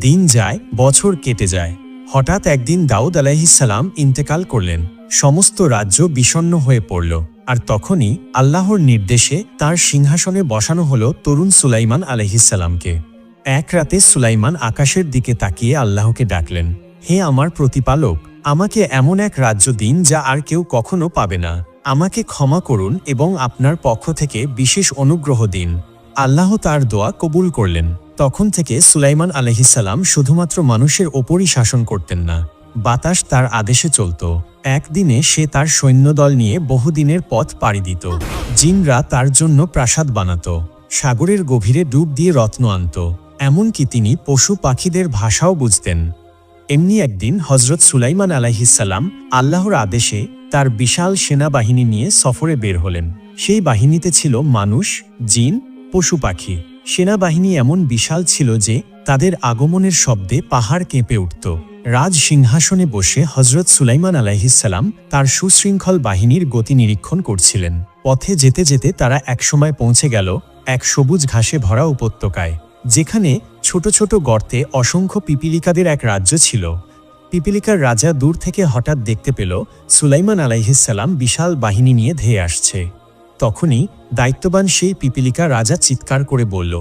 দিন যায়, বছর কেটে যায়। হঠাৎ একদিন দাউদ আলাইহিসাল্লাম ইন্তেকাল করলেন। সমস্ত রাজ্য বিষণ্ণ হয়ে পড়ল। আর তখনই আল্লাহর নির্দেশে তার সিংহাসনে বসানো হল তরুণ সুলাইমান আলহিসাল্লামকে এক রাতে সুলাইমান আকাশের দিকে তাকিয়ে আল্লাহকে ডাকলেন, হে আমার প্রতিপালক, আমাকে এমন এক রাজ্য দিন যা আর কেউ কখনো পাবে না। আমাকে ক্ষমা করুন এবং আপনার পক্ষ থেকে বিশেষ অনুগ্রহ দিন। আল্লাহ তার দোয়া কবুল করলেন। তখন থেকে সুলাইমান আলহিসাল্লাম শুধুমাত্র মানুষের ওপরই শাসন করতেন না, বাতাস তার আদেশে চলত। একদিনে সে তার সৈন্যদল নিয়ে বহুদিনের পথ পাড়ি দিত। জিনরা তার জন্য প্রাসাদ বানাত, সাগরের গভীরে ডুব দিয়ে রত্ন আনত। এমনকি তিনি পশু পাখিদের ভাষাও বুঝতেন। এমনি একদিন হজরত সুলাইমান আলাইহিসাল্লাম আল্লাহর আদেশে তার বিশাল সেনাবাহিনী নিয়ে সফরে বের হলেন। সেই বাহিনীতে ছিল মানুষ, জিন পশু পাখি। সেনাবাহিনী এমন বিশাল ছিল যে, তাদের আগমনের শব্দে পাহাড় কেঁপে উঠত। রাজ সিংহাসনে বসে হজরত সুলাইমান আলাইহিসাল্লাম তার সুশৃঙ্খল বাহিনীর গতি নিরীক্ষণ করছিলেন। পথে যেতে যেতে তারা একসময় পৌঁছে গেল এক সবুজ ঘাসে ভরা উপত্যকায়, যেখানে ছোট ছোট গর্তে অসংখ্য পিপিলিকাদের এক রাজ্য ছিল। পিপিলিকার রাজা দূর থেকে হঠাৎ দেখতে পেল সুলাইমান আলাইহিসাল্লাম বিশাল বাহিনী নিয়ে ধেয়ে আসছে। তখনই দায়িত্ববান সেই পিপিলিকা রাজা চিৎকার করে বলল,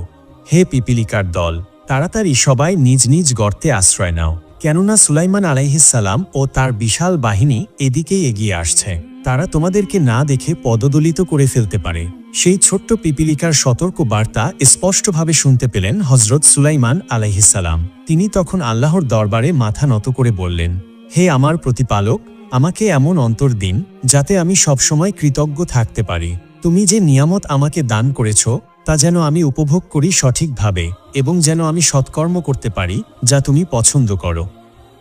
হে পিপিলিকার দল, তাড়াতাড়ি সবাই নিজ নিজ গর্তে আশ্রয় নাও। কেননা সুলাইমান আলাইহিসাল্লাম ও তার বিশাল বাহিনী এদিকেই এগিয়ে আসছে। তারা তোমাদেরকে না দেখে পদদলিত করে ফেলতে পারে। সেই ছোট্ট পিপিলিকার সতর্ক বার্তা স্পষ্টভাবে শুনতে পেলেন হজরত সুলাইমান আলাইহিসাল্লাম তিনি তখন আল্লাহর দরবারে মাথা নত করে বললেন, হে আমার প্রতিপালক, আমাকে এমন অন্তর দিন যাতে আমি সবসময় কৃতজ্ঞ থাকতে পারি। তুমি যে নিয়ামত আমাকে দান করেছ, তা যেন আমি উপভোগ করি সঠিকভাবে এবং যেন আমি সৎকর্ম করতে পারি, যা তুমি পছন্দ করো।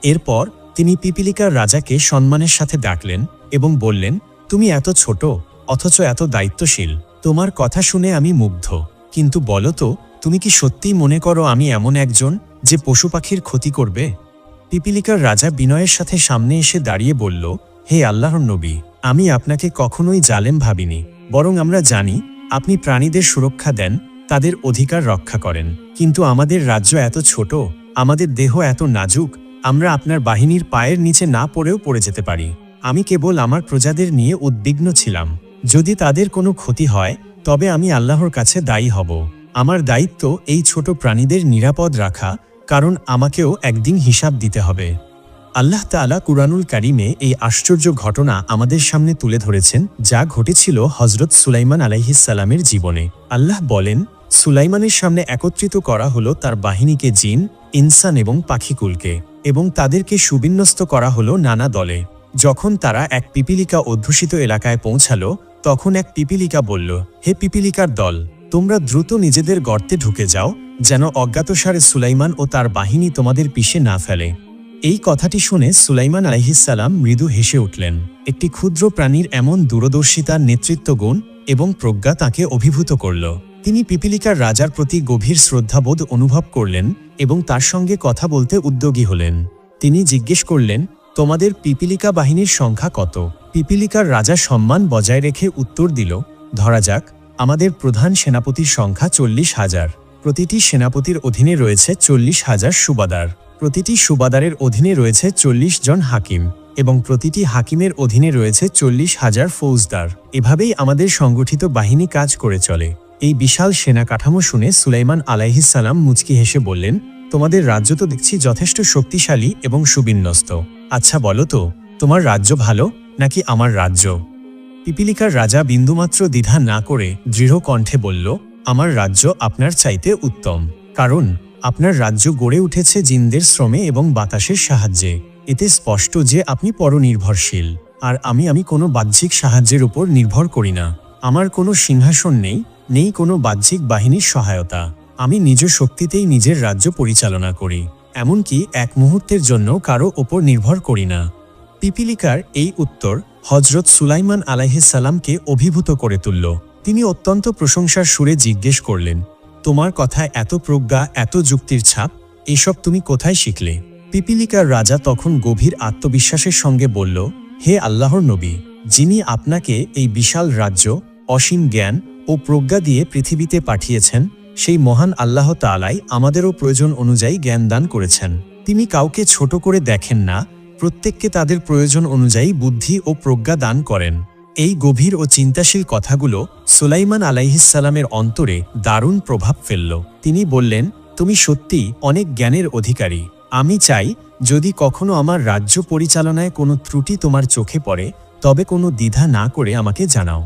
এরপর তিনি পিপিলিকার রাজাকে সম্মানের সাথে ডাকলেন এবং বললেন, তুমি এত ছোট, অথচ এত দায়িত্বশীল। তোমার কথা শুনে আমি মুগ্ধ। কিন্তু বলো তো, তুমি কি সত্যিই মনে করো আমি এমন একজন যে পশু পাখির ক্ষতি করবে? পিপিলিকার রাজা বিনয়ের সাথে সামনে এসে দাঁড়িয়ে বলল, হে আল্লাহর নবী, আমি আপনাকে কখনোই জালেম ভাবিনি। বরং আমরা জানি, আপনি প্রাণীদের সুরক্ষা দেন, তাদের অধিকার রক্ষা করেন। কিন্তু আমাদের রাজ্য এত ছোট, আমাদের দেহ এত নাজুক, আমরা আপনার বাহিনীর পায়ের নিচে না পড়েও পড়ে যেতে পারি। আমি কেবল আমার প্রজাদের নিয়ে উদ্বিগ্ন ছিলাম। যদি তাদের কোনো ক্ষতি হয়, তবে আমি আল্লাহর কাছে দায়ী হব। আমার দায়িত্ব এই ছোট প্রাণীদের নিরাপদ রাখা, কারণ আমাকেও একদিন হিসাব দিতে হবে। আল্লাহ তালা কুরআনুল কারিমে এই আশ্চর্য ঘটনা আমাদের সামনে তুলে ধরেছেন, যা ঘটেছিল হজরত সুলাইমান আলাইহিসাল্লামের জীবনে। আল্লাহ বলেন, সুলাইমানের সামনে একত্রিত করা হলো তার বাহিনীকে জিন, ইনসান এবং পাখিকুলকে, এবং তাদেরকে সুবিন্যস্ত করা হলো নানা দলে। যখন তারা এক পিপিলিকা অধ্যুষিত এলাকায় পৌঁছালো, তখন এক পিপিলিকা বলল, হে পিপিলিকার দল, তোমরা দ্রুত নিজেদের গর্তে ঢুকে যাও, যেন অজ্ঞাতসারে সুলাইমান ও তার বাহিনী তোমাদের পিষে না ফেলে। এই কথাটি শুনে সুলাইমান আলহিসাল্লাম মৃদু হেসে উঠলেন। একটি ক্ষুদ্র প্রাণীর এমন দূরদর্শিতার নেতৃত্ব গুণ এবং প্রজ্ঞা তাকে অভিভূত করল। তিনি পিপিলিকার রাজার প্রতি গভীর শ্রদ্ধাবোধ অনুভব করলেন এবং তার সঙ্গে কথা বলতে উদ্যোগী হলেন। তিনি জিজ্ঞেস করলেন, তোমাদের পিপিলিকা বাহিনীর সংখ্যা কত? পিপিলিকার রাজা সম্মান বজায় রেখে উত্তর দিল, ধরা যাক, আমাদের প্রধান সেনাপতির সংখ্যা চল্লিশ হাজার। প্রতিটি সেনাপতির অধীনে রয়েছে চল্লিশ হাজার সুবাদার। প্রতিটি সুবাদারের অধীনে রয়েছে চল্লিশ জন হাকিম এবং প্রতিটি হাকিমের অধীনে রয়েছে চল্লিশ হাজার ফৌজদার। এভাবেই আমাদের সংগঠিত বাহিনী কাজ করে চলে। এই বিশাল সেনা কাঠামো শুনে সুলাইমান আলাইহিসাল্লাম মুচকি হেসে বললেন, তোমাদের রাজ্য তো দেখছি যথেষ্ট শক্তিশালী এবং সুবিন্যস্ত। আচ্ছা বলো তো, তোমার রাজ্য ভালো নাকি আমার রাজ্য? পিপিলিকার রাজা বিন্দুমাত্র দ্বিধা না করে দৃঢ় কণ্ঠে বলল, আমার রাজ্য আপনার চাইতে উত্তম। কারণ আপনার রাজ্য গড়ে উঠেছে জিনদের শ্রমে এবং বাতাসের সাহায্যে। এতে স্পষ্ট যে আপনি পরনির্ভরশীল। আর আমি আমি কোনো বাহ্যিক সাহায্যের উপর নির্ভর করি না। আমার কোনো সিংহাসন নেই নেই কোনো বাহ্যিক বাহিনীর সহায়তা। আমি নিজ শক্তিতেই নিজের রাজ্য পরিচালনা করি। এমনকি এক মুহূর্তের জন্য কারও ওপর নির্ভর করি না। পিপিলিকার এই উত্তর হজরত সুলাইমান আলাইহিসাল্লামকে অভিভূত করে তুলল। তিনি অত্যন্ত প্রশংসার সুরে জিজ্ঞেস করলেন তোমার কথায় এত প্রজ্ঞা, এত যুক্তির ছাপ, এসব তুমি কোথায় শিখলে? পিপিলিকার রাজা তখন গভীর আত্মবিশ্বাসের সঙ্গে বলল, হে আল্লাহর নবী, যিনি আপনাকে এই বিশাল রাজ্য, অসীম জ্ঞান ও প্রজ্ঞা দিয়ে পৃথিবীতে পাঠিয়েছেন, সেই মহান আল্লাহ তালাই আমাদেরও প্রয়োজন অনুযায়ী জ্ঞান দান করেছেন। তিনি কাউকে ছোট করে দেখেন না, প্রত্যেককে তাদের প্রয়োজন অনুযায়ী বুদ্ধি ও প্রজ্ঞা দান করেন। এই গভীর ও চিন্তাশীল কথাগুলো সুলাইমান আলাইহিসালামের অন্তরে দারুণ প্রভাব ফেলল। তিনি বললেন, তুমি সত্যি অনেক জ্ঞানের অধিকারী। আমি চাই, যদি কখনো আমার রাজ্য পরিচালনায় কোনো ত্রুটি তোমার চোখে পড়ে, তবে কোনো দ্বিধা না করে আমাকে জানাও।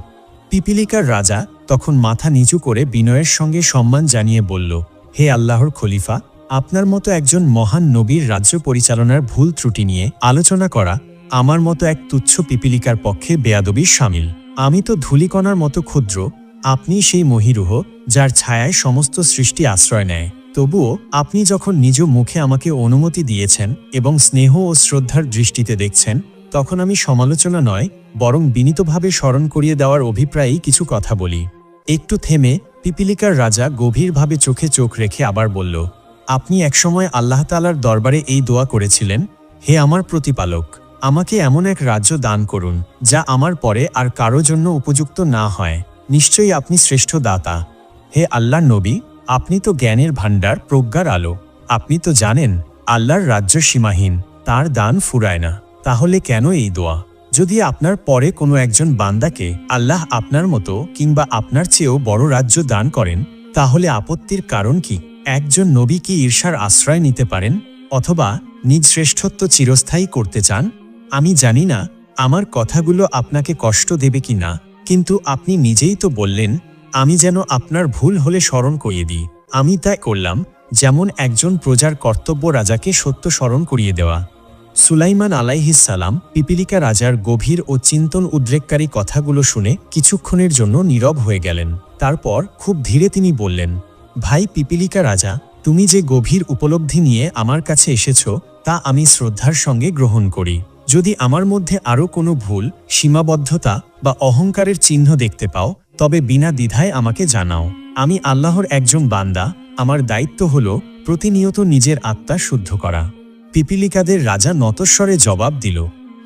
পিপিলিকার রাজা তখন মাথা নিচু করে বিনয়ের সঙ্গে সম্মান জানিয়ে বলল, হে আল্লাহর খলিফা, আপনার মতো একজন মহান নবীর রাজ্য পরিচালনার ভুল ত্রুটি নিয়ে আলোচনা করা আমার মতো এক তুচ্ছ পিপিলিকার পক্ষে বেয়াদবির সামিল। আমি তো ধূলিকণার মতো ক্ষুদ্র, আপনি সেই মহিরুহ, যার ছায়ায় সমস্ত সৃষ্টি আশ্রয় নেয়। তবুও, আপনি যখন নিজ মুখে আমাকে অনুমতি দিয়েছেন এবং স্নেহ ও শ্রদ্ধার দৃষ্টিতে দেখছেন, তখন আমি সমালোচনা নয়, বরং বিনীতভাবে স্মরণ করিয়ে দেওয়ার অভিপ্রায়েই কিছু কথা বলি। একটু থেমে, পিপিলিকার রাজা গভীরভাবে চোখে চোখ রেখে আবার বলল, আপনি একসময় আল্লাহ তালার দরবারে এই দোয়া করেছিলেন? হে আমার প্রতিপালক। আমাকে এমন এক রাজ্য দান করুন, যা আমার পরে আর কারও জন্য উপযুক্ত না হয়। নিশ্চয়ই আপনি শ্রেষ্ঠ দাতা। হে আল্লাহর নবী, আপনি তো জ্ঞানের ভাণ্ডার, প্রজ্ঞার আলো। আপনি তো জানেন, আল্লাহর রাজ্য সীমাহীন, তার দান ফুরায় না। তাহলে কেন এই দোয়া? যদি আপনার পরে কোনো একজন বান্দাকে আল্লাহ আপনার মতো কিংবা আপনার চেয়েও বড় রাজ্য দান করেন, তাহলে আপত্তির কারণ কি? একজন নবী কি ঈর্ষার আশ্রয় নিতে পারেন? অথবা নিজ শ্রেষ্ঠত্ব চিরস্থায়ী করতে চান? আমি জানি না, আমার কথাগুলো আপনাকে কষ্ট দেবে কি না, কিন্তু আপনি নিজেই তো বললেন, আমি যেন আপনার ভুল হলে স্মরণ করিয়ে দিই। আমি তাই করলাম, যেমন একজন প্রজার কর্তব্য রাজাকে সত্য স্মরণ করিয়ে দেওয়া। সুলাইমান আলাইহিসালাম পিপিলিকা রাজার গভীর ও চিন্তন উদ্রেককারী কথাগুলো শুনে কিছুক্ষণের জন্য নীরব হয়ে গেলেন। তারপর খুব ধীরে তিনি বললেন, ভাই পিপিলিকা রাজা, তুমি যে গভীর উপলব্ধি নিয়ে আমার কাছে এসেছ, তা আমি শ্রদ্ধার সঙ্গে গ্রহণ করি। যদি আমার মধ্যে আরও কোনো ভুল, সীমাবদ্ধতা বা অহংকারের চিহ্ন দেখতে পাও, তবে বিনা দ্বিধায় আমাকে জানাও। আমি আল্লাহর একজন বান্দা, আমার দায়িত্ব হল প্রতিনিয়ত নিজের আত্মা শুদ্ধ করা। পিপিলিকাদের রাজা নতস্বরে জবাব দিল,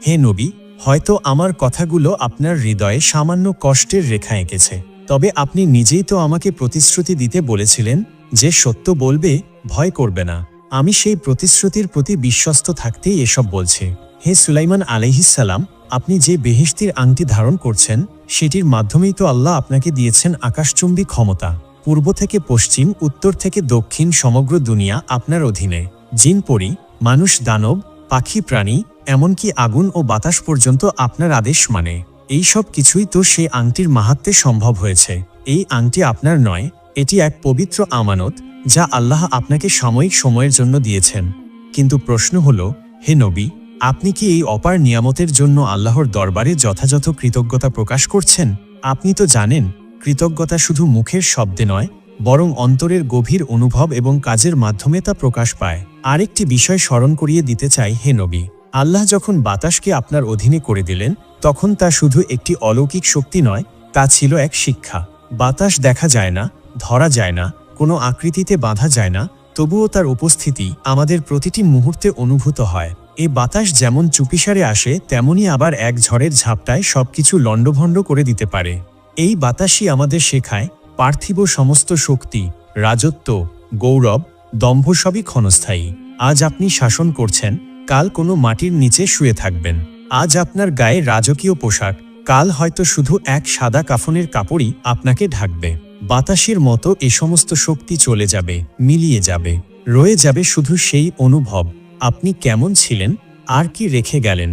হে নবী, হয়তো আমার কথাগুলো আপনার হৃদয়ে সামান্য কষ্টের রেখা এঁকেছে। তবে আপনি নিজেই তো আমাকে প্রতিশ্রুতি দিতে বলেছিলেন যে সত্য বলবে, ভয় করবে না। আমি সেই প্রতিশ্রুতির প্রতি বিশ্বস্ত থাকতেই এসব বলছি। হে সুলাইমান আলহিসাল্লাম আপনি যে বেহেস্তির আংটি ধারণ করছেন, সেটির মাধ্যমেই তো আল্লাহ আপনাকে দিয়েছেন আকাশচুম্বী ক্ষমতা। পূর্ব থেকে পশ্চিম, উত্তর থেকে দক্ষিণ সমগ্র দুনিয়া আপনার অধীনে। জিন পরি, মানুষ দানব, পাখি প্রাণী, এমনকি আগুন ও বাতাস পর্যন্ত আপনার আদেশ মানে। এই সব কিছুই তো সেই আংটির মাহাত্মে সম্ভব হয়েছে। এই আংটি আপনার নয়, এটি এক পবিত্র আমানত, যা আল্লাহ আপনাকে সাময়িক সময়ের জন্য দিয়েছেন। কিন্তু প্রশ্ন হল, হে নবী আপনি কি এই অপার নিয়ামতের জন্য আল্লাহর দরবারে যথাযথ কৃতজ্ঞতা প্রকাশ করছেন? আপনি তো জানেন, কৃতজ্ঞতা শুধু মুখের শব্দে নয়, বরং অন্তরের গভীর অনুভব এবং কাজের মাধ্যমে তা প্রকাশ পায়। আরেকটি বিষয় স্মরণ করিয়ে দিতে চাই, হে নবী। আল্লাহ যখন বাতাসকে আপনার অধীনে করে দিলেন, তখন তা শুধু একটি অলৌকিক শক্তি নয়, তা ছিল এক শিক্ষা। বাতাস দেখা যায় না, ধরা যায় না, কোনো আকৃতিতে বাঁধা যায় না, তবুও তার উপস্থিতি আমাদের প্রতিটি মুহূর্তে অনুভূত হয়। এ বাতাস যেমন চুপিসারে আসে, তেমনি আবার এক ঝড়ের ঝাপটায় সবকিছু লণ্ডভণ্ড করে দিতে পারে। এই বাতাসই আমাদের শেখায় পার্থিব সমস্ত শক্তি, রাজত্ব, গৌরব, দম্ভ সবই ক্ষণস্থায়ী। আজ আপনি শাসন করছেন, কাল কোনো মাটির নিচে শুয়ে থাকবেন। আজ আপনার গায়ে রাজকীয় পোশাক, কাল হয়তো শুধু এক সাদা কাফনের কাপড়ই আপনাকে ঢাকবে। বাতাসের মতো এ সমস্ত শক্তি চলে যাবে, মিলিয়ে যাবে। রয়ে যাবে শুধু সেই অনুভব। আপনি কেমন ছিলেন, আর কি রেখে গেলেন?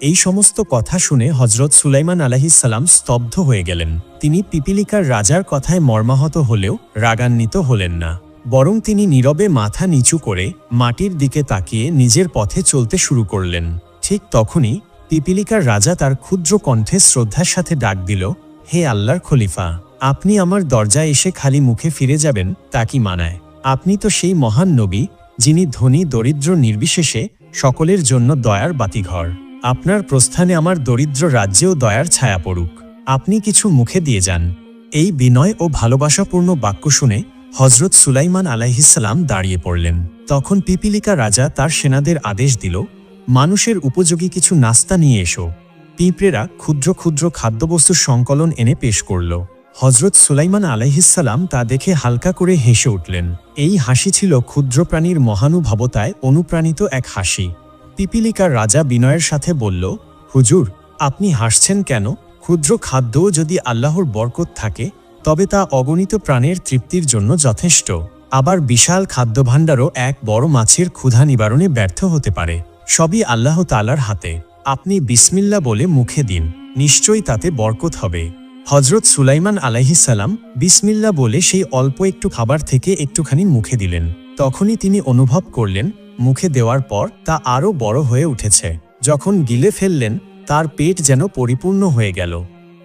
এই সমস্ত কথা শুনে হজরত সুলাইমান আলাহিসাল্লাম স্তব্ধ হয়ে গেলেন। তিনি পিপিলিকার রাজার কথায় মর্মাহত হলেও রাগান্বিত হলেন না। বরং তিনি নীরবে মাথা নিচু করে মাটির দিকে তাকিয়ে নিজের পথে চলতে শুরু করলেন। ঠিক তখনই পিপিলিকার রাজা তার ক্ষুদ্র কণ্ঠে শ্রদ্ধার সাথে ডাক দিল, হে আল্লাহর খলিফা, আপনি আমার দরজায় এসে খালি মুখে ফিরে যাবেন তা কি মানায়? আপনি তো সেই মহান নবী যিনি ধনী, দরিদ্র, নির্বিশেষে সকলের জন্য দয়ার বাতিঘর। আপনার প্রস্থানে আমার দরিদ্র রাজ্যেও দয়ার ছায়া পড়ুক। আপনি কিছু মুখে দিয়ে যান। এই বিনয় ও ভালোবাসাপূর্ণ বাক্য শুনে হজরত সুলাইমান আলাইহিসাল্লাম দাঁড়িয়ে পড়লেন। তখন পিপিলিকা রাজা তার সেনাদের আদেশ দিল, মানুষের উপযোগী কিছু নাস্তা নিয়ে এসো। পিঁপড়েরা ক্ষুদ্র ক্ষুদ্র খাদ্যবস্তুর সংকলন এনে পেশ করল। হজরত সুলাইমান আলাইহিসাল্লাম তা দেখে হালকা করে হেসে উঠলেন। এই হাসি ছিল ক্ষুদ্র প্রাণীর মহানুভবতায় অনুপ্রাণিত এক হাসি। পিপিলিকার রাজা বিনয়ের সাথে বলল, হুজুর, আপনি হাসছেন কেন? ক্ষুদ্র খাদ্যও যদি আল্লাহর বরকত থাকে, তবে তা অগণিত প্রাণের তৃপ্তির জন্য যথেষ্ট। আবার বিশাল খাদ্যভাণ্ডারও এক বড় মাছের ক্ষুধা নিবারণে ব্যর্থ হতে পারে। সবই আল্লাহ তালার হাতে। আপনি বিসমিল্লা বলে মুখে দিন। নিশ্চয়ই তাতে বরকত হবে। হজরত সুলাইমান আলাইহিসাল্লাম বিসমিল্লা বলে সেই অল্প একটু খাবার থেকে একটুখানি মুখে দিলেন। তখনই তিনি অনুভব করলেন, মুখে দেওয়ার পর তা আরও বড় হয়ে উঠেছে। যখন গিলে ফেললেন, তার পেট যেন পরিপূর্ণ হয়ে গেল।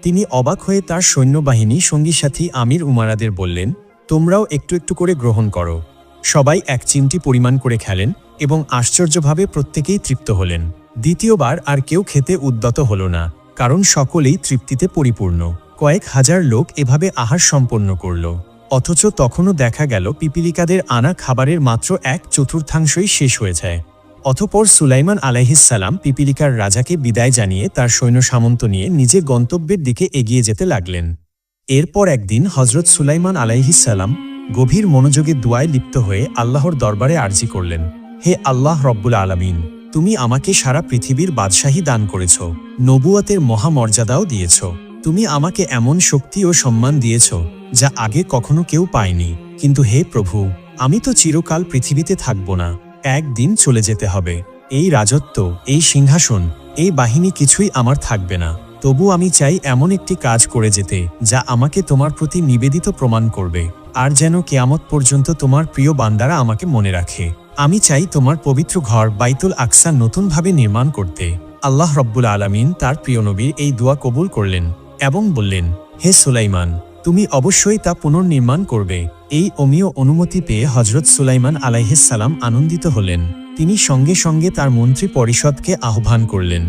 তিনি অবাক হয়ে তার সৈন্যবাহিনী সঙ্গী সাথী আমির উমারাদের বললেন, তোমরাও একটু একটু করে গ্রহণ করো। সবাই এক চিমটি পরিমাণ করে খেলেন এবং আশ্চর্যভাবে প্রত্যেকেই তৃপ্ত হলেন। দ্বিতীয়বার আর কেউ খেতে উদ্যত হল না, কারণ সকলেই তৃপ্তিতে পরিপূর্ণ। কয়েক হাজার লোক এভাবে আহার সম্পন্ন করল। অথচ তখনও দেখা গেল পিপিলিকাদের আনা খাবারের মাত্র এক চতুর্থাংশই শেষ হয়ে যায়। অথপর সুলাইমান আলাইহিসাল্লাম পিপিলিকার রাজাকে বিদায় জানিয়ে তার সৈন্য সামন্ত নিয়ে নিজে গন্তব্যের দিকে এগিয়ে যেতে লাগলেন। এরপর একদিন হজরত সুলাইমান আলাইহিসাল্লাম গভীর মনোযোগে দুয়ায় লিপ্ত হয়ে আল্লাহর দরবারে আর্জি করলেন, হে আল্লাহ রব্বুল আলমিন, তুমি আমাকে সারা পৃথিবীর বাদশাহী দান করেছ নবুয়াতের মহামর্যাদাও দিয়েছ। তুমি আমাকে এমন শক্তি ও সম্মান দিয়েছ, যা আগে কখনো কেউ পায়নি। কিন্তু হে প্রভু, আমি তো চিরকাল পৃথিবীতে থাকব না। একদিন চলে যেতে হবে। এই রাজত্ব, এই সিংহাসন, এই বাহিনী কিছুই আমার থাকবে না। তবু আমি চাই এমন একটি কাজ করে যেতে, যা আমাকে তোমার প্রতি নিবেদিত প্রমাণ করবে, আর যেন কেয়ামত পর্যন্ত তোমার প্রিয় বান্দারা আমাকে মনে রাখে। আমি চাই তোমার পবিত্র ঘর বাইতুল আকসা নতুনভাবে নির্মাণ করতে। আল্লাহ রব্বুল আলমিন তার প্রিয় নবীর এই দোয়া কবুল করলেন। এবং বললেন, হে সুলাইমান, তুমি অবশ্যই তা পুনর্নির্মাণ করবে। এই অমীয় অনুমতি পেয়ে হজরত সুলাইমান আলাইহিসাল্লাম আনন্দিত হলেন। তিনি সঙ্গে সঙ্গে তার মন্ত্রী পরিষদকে আহ্বান করলেন।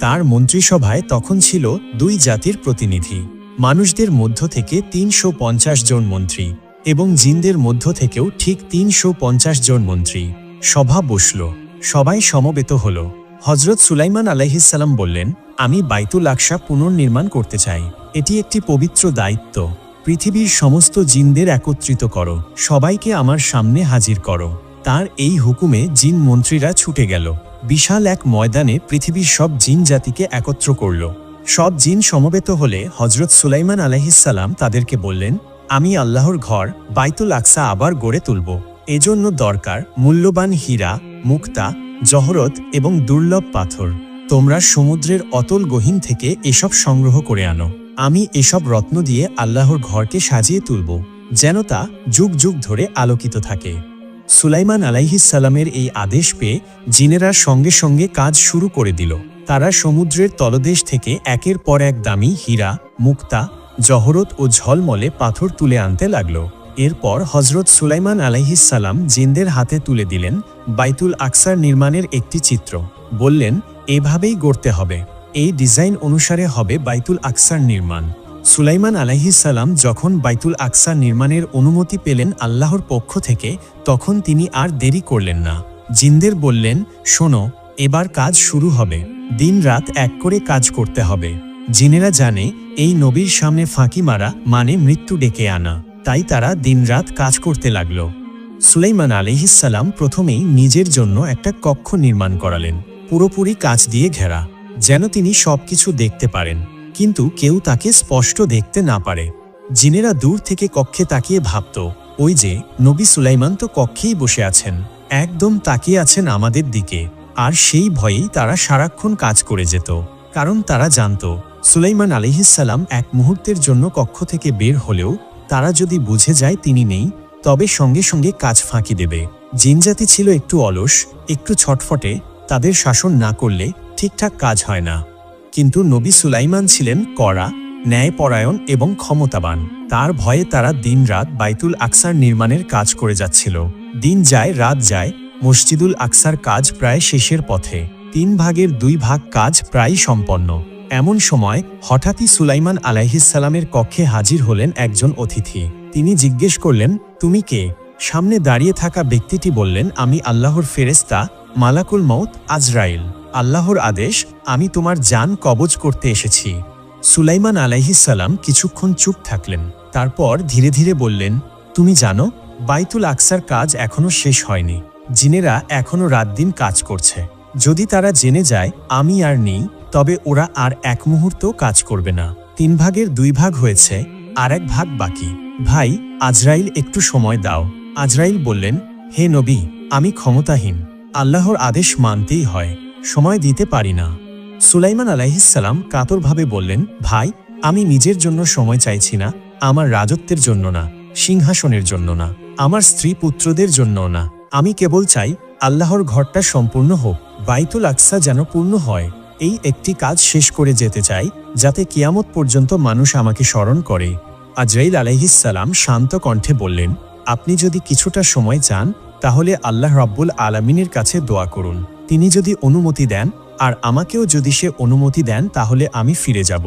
তার মন্ত্রিসভায় তখন ছিল দুই জাতির প্রতিনিধি, মানুষদের মধ্য থেকে তিনশো পঞ্চাশ জন মন্ত্রী এবং জিনদের মধ্য থেকেও ঠিক তিনশো পঞ্চাশ জন মন্ত্রী। সভা বসল, সবাই সমবেত হল। হজরত সুলাইমান আলাইহিসাল্লাম বললেন আমি বাইতুল আকসা পুনর্নির্মাণ করতে চাই। এটি একটি পবিত্র দায়িত্ব। পৃথিবীর সমস্ত জিনদের একত্রিত করো। সবাইকে আমার সামনে হাজির করো। তার এই হুকুমে জিন মন্ত্রীরা ছুটে গেল। বিশাল এক ময়দানে পৃথিবীর সব জিন জাতিকে একত্র করল। সব জিন সমবেত হলে হজরত সুলাইমান আলহিসাল্লাম তাদেরকে বললেন, আমি আল্লাহর ঘর, বাইতুল আকসা আবার গড়ে তুলব। এজন্য দরকার মূল্যবান হীরা, মুক্তা, জহরত এবং দুর্লভ পাথর। তোমরা সমুদ্রের অতল গহীন থেকে এসব সংগ্রহ করে আনো। আমি এসব রত্ন দিয়ে আল্লাহর ঘরকে সাজিয়ে তুলব, যেন তা যুগ যুগ ধরে আলোকিত থাকে। সুলাইমান আলাইহিসাল্লামের এই আদেশ পেয়ে জিনেরা সঙ্গে সঙ্গে কাজ শুরু করে দিল। তারা সমুদ্রের তলদেশ থেকে একের পর এক দামি হীরা, মুক্তা, জহরত ও ঝলমলে পাথর তুলে আনতে লাগল। এরপর হজরত সুলাইমান আলাইহিসাল্লাম জিনদের হাতে তুলে দিলেন বাইতুল আকসার নির্মাণের একটি চিত্র। বললেন, এভাবেই গড়তে হবে। এই ডিজাইন অনুসারে হবে বাইতুল আকসার নির্মাণ। সুলাইমান আলাইহিসাল্লাম যখন বাইতুল আকসা নির্মাণের অনুমতি পেলেন আল্লাহর পক্ষ থেকে, তখন তিনি আর দেরি করলেন না। জিন্দের বললেন, শোনো, এবার কাজ শুরু হবে। দিন রাত এক করে কাজ করতে হবে। জিনেরা জানে, এই নবীর সামনে ফাঁকি মারা মানে মৃত্যু ডেকে আনা। তাই তারা দিনরাত কাজ করতে লাগল। সুলাইমান আলিহিসাল্লাম প্রথমেই নিজের জন্য একটা কক্ষ নির্মাণ করালেন। পুরোপুরি কাঁচ দিয়ে ঘেরা, যেন তিনি সবকিছু দেখতে পারেন, কিন্তু কেউ তাকে স্পষ্ট দেখতে না পারে। জিনেরা দূর থেকে কক্ষে তাকিয়ে ভাবত, ওই যে নবী সুলাইমান তো কক্ষেই বসে আছেন, একদম তাকিয়ে আছেন আমাদের দিকে, আর সেই ভয়েই তারা সারাক্ষণ কাজ করে যেত, কারণ তারা জানত, সুলাইমান আলিহিসাল্লাম এক মুহূর্তের জন্য কক্ষ থেকে বের হলেও তারা যদি বুঝে যায় তিনি নেই, তবে সঙ্গে সঙ্গে কাজ ফাঁকি দেবে। জিনজাতি ছিল একটু অলস, একটু ছটফটে তাদের শাসন না করলে ঠিকঠাক কাজ হয় না। কিন্তু নবী সুলাইমান ছিলেন কড়া, ন্যায়পরায়ণ এবং ক্ষমতাবান। তার ভয়ে তারা দিনরাত বাইতুল আকসার নির্মাণের কাজ করে যাচ্ছিল। দিন যায়, রাত যায়, মসজিদুল আকসার কাজ প্রায় শেষের পথে। তিন ভাগের দুই ভাগ কাজ প্রায় সম্পন্ন। এমন সময় হঠাৎই সুলাইমান আলাইহিসালামের কক্ষে হাজির হলেন একজন অতিথি। তিনি জিজ্ঞেস করলেন, তুমি কে? সামনে দাঁড়িয়ে থাকা ব্যক্তিটি বললেন, আমি আল্লাহর ফেরেস্তা মালাকুল মৌত আজরাইল। আল্লাহর আদেশ, আমি তোমার যান কবজ করতে এসেছি। সুলাইমান আলাইহিসাল্লাম কিছুক্ষণ চুপ থাকলেন। তারপর ধীরে ধীরে বললেন, তুমি জানো, বাইতুল আকসার কাজ এখনও শেষ হয়নি। জিনেরা এখনও রাত দিন কাজ করছে। যদি তারা জেনে যায়, আমি আর নেই, তবে ওরা আর এক মুহূর্তও কাজ করবে না। তিন ভাগের দুই ভাগ হয়েছে, আর এক ভাগ বাকি। ভাই, আজরাইল, একটু সময় দাও। আজরাইল বললেন, হে নবী, আমি ক্ষমতাহীন। আল্লাহর আদেশ মানতেই হয়, সময় দিতে পারি না। সুলাইমান আলাইহিসাল্লাম কাতরভাবে বললেন, ভাই, আমি নিজের জন্য সময় চাইছি না, আমার রাজত্বের জন্য না, সিংহাসনের জন্য না, আমার স্ত্রী পুত্রদের জন্য না। আমি কেবল চাই আল্লাহর ঘরটা সম্পূর্ণ হোক, বাইতুল আকসা যেন পূর্ণ হয়। এই একটি কাজ শেষ করে যেতে চাই, যাতে কিয়ামত পর্যন্ত মানুষ আমাকে স্মরণ করে। আজরাইল আলাইহিসাল্লাম শান্ত কণ্ঠে বললেন, আপনি যদি কিছুটা সময় চান তাহলে আল্লাহ রব্বুল আলমিনের কাছে দোয়া করুন। তিনি যদি অনুমতি দেন, আর আমাকেও যদি সে অনুমতি দেন, তাহলে আমি ফিরে যাব।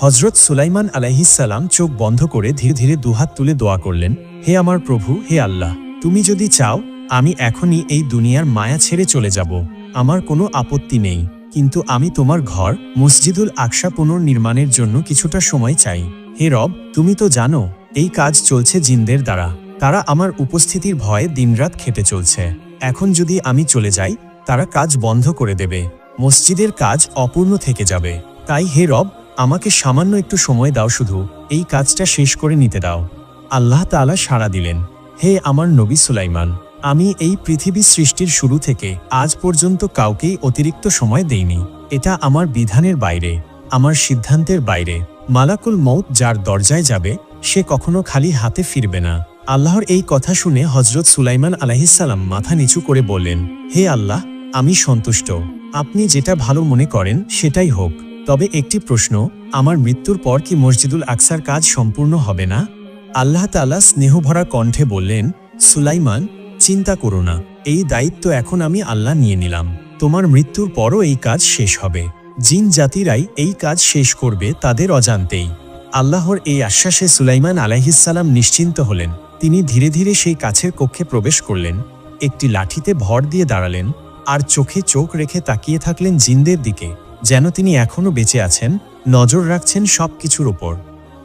হজরত সুলাইমান আলাইহিসাল্লাম চোখ বন্ধ করে ধীরে ধীরে দুহাত তুলে দোয়া করলেন, হে আমার প্রভু, হে আল্লাহ, তুমি যদি চাও, আমি এখনই এই দুনিয়ার মায়া ছেড়ে চলে যাব। আমার কোনো আপত্তি নেই, কিন্তু আমি তোমার ঘর, মসজিদুল আকশা পুনর্নির্মাণের জন্য কিছুটা সময় চাই। হে রব, তুমি তো জানো, এই কাজ চলছে জিনদের দ্বারা। তারা আমার উপস্থিতির ভয়ে দিনরাত খেটে চলছে। এখন যদি আমি চলে যাই, তারা কাজ বন্ধ করে দেবে। মসজিদের কাজ অপূর্ণ থেকে যাবে। তাই হে রব, আমাকে সামান্য একটু সময় দাও শুধু। এই কাজটা শেষ করে নিতে দাও। আল্লাহ তাআলা সাড়া দিলেন, হে আমার নবী সুলাইমান, আমি এই পৃথিবী সৃষ্টির শুরু থেকে আজ পর্যন্ত কাউকেই অতিরিক্ত সময় দেইনি। এটা আমার বিধানের বাইরে, আমার সিদ্ধান্তের বাইরে। মালাকুল মৌত যার দরজায় যাবে, সে কখনো খালি হাতে ফিরবে না। আল্লাহর এই কথা শুনে হজরত সুলাইমান আলাহিসাল্লাম মাথা নিচু করে বললেন, হে আল্লাহ, আমি সন্তুষ্ট। আপনি যেটা ভালো মনে করেন, সেটাই হোক। তবে একটি প্রশ্ন, আমার মৃত্যুর পর কি মসজিদুল আকসার কাজ সম্পূর্ণ হবে না? আল্লাহ তালা স্নেহভরা কণ্ঠে বললেন, সুলাইমান, চিন্তা করো না। এই দায়িত্ব এখন আমি আল্লাহ নিয়ে নিলাম। তোমার মৃত্যুর পরও এই কাজ শেষ হবে। জিন জাতিরাই এই কাজ শেষ করবে তাদের অজান্তেই। আল্লাহর এই আশ্বাসে সুলাইমান আলাইহিসাল্লাম নিশ্চিন্ত হলেন। তিনি ধীরে ধীরে সেই কাছের কক্ষে প্রবেশ করলেন, একটি লাঠিতে ভর দিয়ে দাঁড়ালেন আর চোখে চোখ রেখে তাকিয়ে থাকলেন জিনদের দিকে, যেন তিনি এখনও বেঁচে আছেন, নজর রাখছেন সব কিছুর ওপর।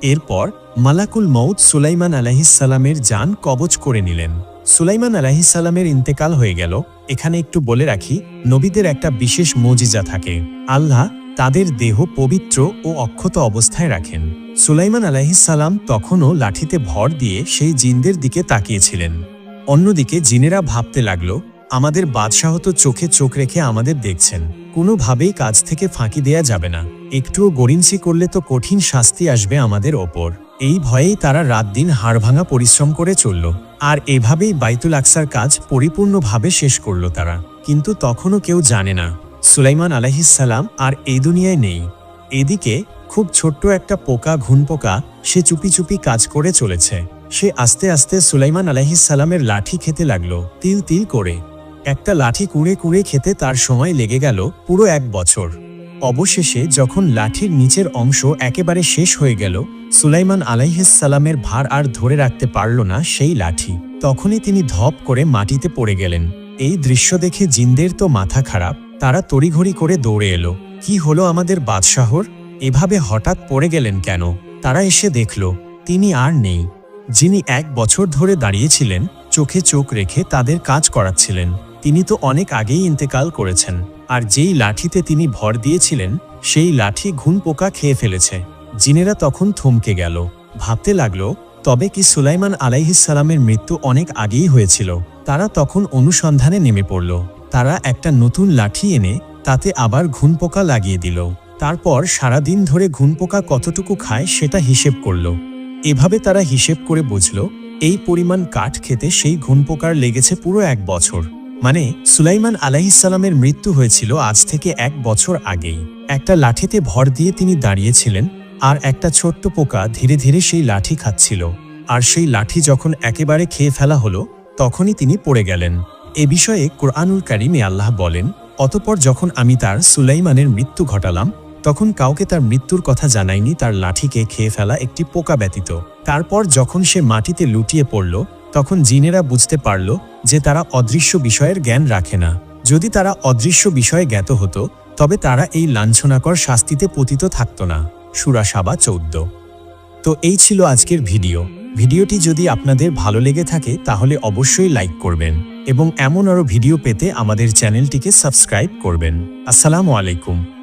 এরপর মালাকুল মৌদ সুলাইমান আলাহিসাল্লামের যান কবচ করে নিলেন। সুলাইমান আলাহিসাল্লামের ইন্তেকাল হয়ে গেল, এখানে একটু বলে রাখি, নবীদের একটা বিশেষ মজিজা থাকে। আল্লাহ তাদের দেহ পবিত্র ও অক্ষত অবস্থায় রাখেন। সুলাইমান আলাহিসাল্লাম তখনও লাঠিতে ভর দিয়ে সেই জিনদের দিকে তাকিয়েছিলেন। অন্যদিকে জিনেরা ভাবতে লাগল, আমাদের বাদশাহ তো চোখে চোখ রেখে আমাদের দেখছেন। কোনোভাবেই কাজ থেকে ফাঁকি দেয়া যাবে না। একটুও গরিনসি করলে তো কঠিন শাস্তি আসবে আমাদের ওপর। এই ভয়েই তারা রাত দিন হাড়ভাঙা পরিশ্রম করে চলল। আর এভাবেই বাইতুল আকসার কাজ পরিপূর্ণভাবে শেষ করল তারা। কিন্তু তখনও কেউ জানে না সুলাইমান আলাহিসাল্লাম আর এই দুনিয়ায় নেই। এদিকে খুব ছোট্ট একটা পোকা ঘুন পোকা, সে চুপি চুপি কাজ করে চলেছে। সে আস্তে আস্তে সুলাইমান আলাহিসাল্লামের লাঠি খেতে লাগল, তিল তিল করে। একটা লাঠি কুড়ে কুড়ে খেতে তার সময় লেগে গেল পুরো এক বছর। অবশেষে যখন লাঠির নিচের অংশ একেবারে শেষ হয়ে গেল, সুলাইমান আলাইহিসালামের ভার আর ধরে রাখতে পারল না সেই লাঠি। তখনই তিনি ধপ করে মাটিতে পড়ে গেলেন। এই দৃশ্য দেখে জিনদের তো মাথা খারাপ। তারা তড়িঘড়ি করে দৌড়ে এলো। কি হলো আমাদের বাদশাহর? এভাবে হঠাৎ পড়ে গেলেন কেন? তারা এসে দেখল, তিনি আর নেই। যিনি এক বছর ধরে দাঁড়িয়েছিলেন, চোখে চোখ রেখে তাদের কাজ করাচ্ছিলেন। তিনি তো অনেক আগেই ইন্তেকাল করেছেন, আর যেই লাঠিতে তিনি ভর দিয়েছিলেন, সেই লাঠি ঘুন পোকা খেয়ে ফেলেছে। জিনেরা তখন থমকে গেল। ভাবতে লাগল, তবে কি সুলাইমান আলাইহিসালামের মৃত্যু অনেক আগেই হয়েছিল? তারা তখন অনুসন্ধানে নেমে পড়ল। তারা একটা নতুন লাঠি এনে তাতে আবার ঘুন পোকা লাগিয়ে দিল। তারপর সারাদিন ধরে ঘুন পোকা কতটুকু খায় সেটা হিসেব করল। এভাবে তারা হিসেব করে বুঝল, এই পরিমাণ কাঠ খেতে সেই ঘুন পোকার লেগেছে পুরো এক বছর। মানে সুলাইমান আলাহিসাল্লামের মৃত্যু হয়েছিল আজ থেকে এক বছর আগেই। একটা লাঠিতে ভর দিয়ে তিনি দাঁড়িয়েছিলেন, আর একটা ছোট্ট পোকা ধীরে ধীরে সেই লাঠি খাচ্ছিল। আর সেই লাঠি যখন একেবারে খেয়ে ফেলা হলো, তখনই তিনি পড়ে গেলেন। এ বিষয়ে কোরআনুল কারিমে আল্লাহ বলেন, অতপর যখন আমি তার সুলাইমানের মৃত্যু ঘটালাম, তখন কাউকে তার মৃত্যুর কথা জানাইনি তার লাঠিকে খেয়ে ফেলা একটি পোকা ব্যতীত। তারপর যখন সে মাটিতে লুটিয়ে পড়ল, তখন জিনেরা বুঝতে পারল যে তারা অদৃশ্য বিষয়ের জ্ঞান রাখে না। যদি তারা অদৃশ্য বিষয়ে জ্ঞাত হতো, তবে তারা এই লাঞ্ছনাকর শাস্তিতে পতিত থাকত না। সুরাসাবা চৌদ্দ। তো এই ছিল আজকের ভিডিও। ভিডিওটি যদি আপনাদের ভালো লেগে থাকে, তাহলে অবশ্যই লাইক করবেন। এবং এমন আরও ভিডিও পেতে আমাদের চ্যানেলটিকে সাবস্ক্রাইব করবেন। আসসালামু আলাইকুম।